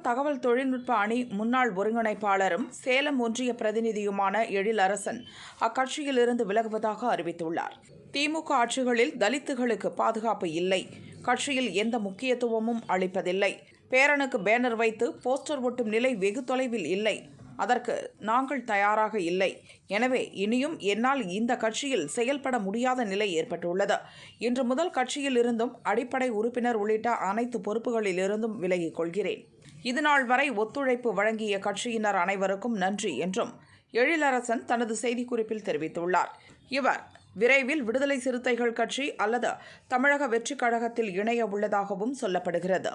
தகவல் தொழில்நுட்ப அணி முன்னாள் ஒருங்கிணைப்பாளரும் சேலம் ஒன்றிய பிரதிநிதியுமான எழிலரசன் அக்கட்சியிலிருந்து விலகுவதாக அறிவித்துள்ளார். திமுக ஆட்சிகளில் தலித்துகளுக்கு பாதுகாப்பு இல்லை. கட்சியில் எந்த முக்கியத்துவமும் அளிப்பதில்லை. பேரனுக்கு பேனர் வைத்து போஸ்டர் ஒட்டும் நிலை வெகு தொலைவில் இல்லை. அதற்கு நாங்கள் தயாராக இல்லை. எனவே இனியும் என்னால் இந்த கட்சியில் செயல்பட முடியாத நிலை ஏற்பட்டுள்ளது. இன்று முதல் கட்சியில் இருந்தும் அடிப்படை உறுப்பினர் உள்ளிட்ட அனைத்து பொறுப்புகளிலிருந்தும் விலகிக் கொள்கிறேன். இதுநாள் வரை ஒத்துழைப்பு வழங்கிய கட்சியினர் அனைவருக்கும் நன்றி என்றும் எழிலரசன் தனது செய்திக்குறிப்பில் தெரிவித்துள்ளார். இவர் விரைவில் விடுதலை சிறுத்தைகள் கட்சி அல்லது தமிழக வெற்றிக் கழகத்தில் இணைய உள்ளதாகவும் சொல்லப்படுகிறது.